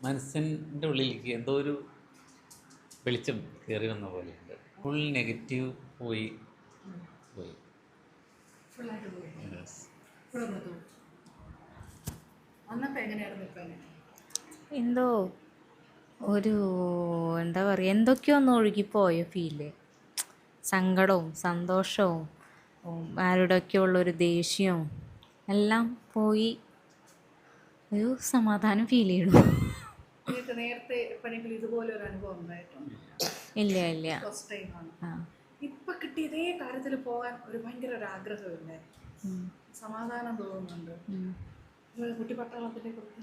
മനസ്സിന്റെ ഉള്ളിലേക്ക് എന്തോ ഒരു വെളിച്ചം കയറി വന്ന പോലെയുണ്ട് ഫുൾ നെഗറ്റീവ് പോയി. പോയി. എന്തോ ഒരു എന്താ പറയുക എന്തൊക്കെയോ ഒന്ന് ഒഴുകിപ്പോയ ഫീൽ സങ്കടവും സന്തോഷവും ഉം, ആരുടെയൊക്കെയോ ഉള്ളൊരു ദേഷ്യവും എല്ലാം പോയി. ഒരു സമാധാനം ഫീൽ ചെയ്യണു. നിങ്ങൾക്ക് നേരത്തെ എപ്പോഴെങ്കിലും ഇതുപോലെ ഒരു അനുഭവം ഉണ്ടായിട്ടുണ്ട്. ഇല്ല ഇല്ല. ഫസ്റ്റ് ടൈമാണ് ആണ്. ഇപ്പം കിട്ടിയ ഇതേ കാര്യത്തിൽ പോകാൻ ഒരു ഭയങ്കര ഒരു ആഗ്രഹമില്ലേ സമാധാനം തോന്നുന്നുണ്ട്. നിങ്ങൾ കുട്ടിപ്പട്ടാളത്തിനെ കുറിച്ച്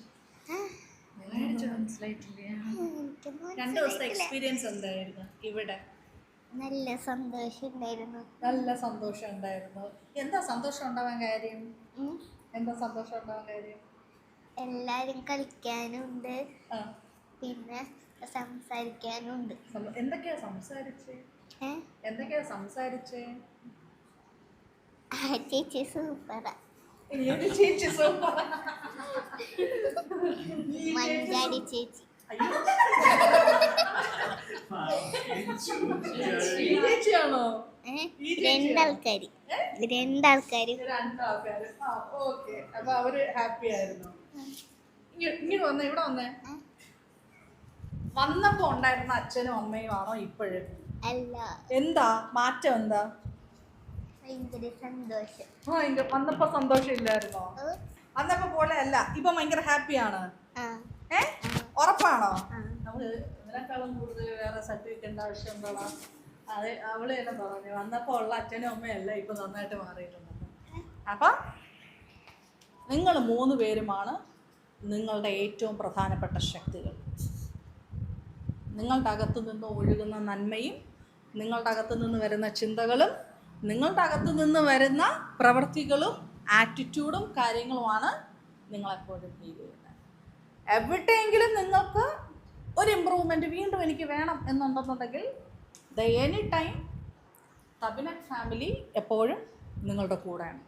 രണ്ട് ദിവസത്തെ എക്സ്പീരിയൻസ് എന്തായിരുന്നു ഇവിടെ? നല്ല സന്തോഷം ഉണ്ടായിരുന്നു. നല്ല സന്തോഷം ഉണ്ടായിരുന്നു. എന്താ സന്തോഷം ഉണ്ടാവാൻ കാര്യം? എന്താ സന്തോഷം ഉണ്ടാവാൻ കാര്യം? എല്ലാരും കളിക്കാനുണ്ട്. പിന്നെ സംസാരിക്കാനുണ്ട്. എന്തൊക്കെയാ സംസാരിച്ചേ? എന്തൊക്കെയാ സംസാരിച്ചേ? ചേച്ചി സൂപ്പറാ. ചേച്ചി സൂപ്പർ മഞ്ചാടി ചേച്ചി. രണ്ടാൾക്കാര് രണ്ടാൾക്കാര് രണ്ടാൾക്കാര് ഓക്കെ അപ്പൊ അവർ ഹാപ്പി ആയിരുന്നു ഇങ്ങ- ഇങ്ങോട്ട് വന്നേ ഇവിടെ വന്നേ വന്നപ്പോ ഉണ്ടായിരുന്ന അച്ഛനും അമ്മയും ആണോ ഇപ്പോഴും അല്ല. എന്താ മാറ്റം എന്താ ഭയങ്കര സന്തോഷം. ഭയങ്കര വന്നപ്പോ സന്തോഷം ഇല്ലായിരുന്നോ അന്നപ്പോ പോലെ അല്ല ഇപ്പൊ ഭയങ്കര ഹാപ്പിയാണ്. ഏ? ഉറപ്പാണോ? ആ. നമ്മൾ ഇതിനേക്കാളും കൂടുതൽ വേറെ സർട്ടിഫിക്കറ്റിന്റെ ആവശ്യം എന്താണോ അത് അവൾ തന്നെ പറഞ്ഞു. വന്നപ്പോൾ ഉള്ള അച്ഛനും അമ്മയും അല്ല ഇപ്പൊ നന്നായിട്ട് മാറിയിട്ടുണ്ട്. അപ്പൊ നിങ്ങൾ മൂന്ന് പേരുമാണ് നിങ്ങളുടെ ഏറ്റവും പ്രധാനപ്പെട്ട ശക്തികൾ. നിങ്ങളുടെ അകത്തു നിന്ന് ഒഴുകുന്ന നന്മയും നിങ്ങളുടെ അകത്തു നിന്ന് വരുന്ന ചിന്തകളും നിങ്ങളുടെ അകത്തു നിന്ന് വരുന്ന പ്രവൃത്തികളും ആറ്റിറ്റ്യൂഡും കാര്യങ്ങളുമാണ് നിങ്ങളെപ്പോഴും ഫീൽ ചെയ്യുന്നത്. എവിടെയെങ്കിലും നിങ്ങൾക്ക് ഒരു ഇമ്പ്രൂവ്മെന്റ് വീണ്ടും എനിക്ക് വേണം എന്നുണ്ടെന്നുണ്ടെങ്കിൽ ദ എനി ടൈം തബിനക് ഫാമിലി എപ്പോഴും നിങ്ങളുടെ കൂടെയാണ്.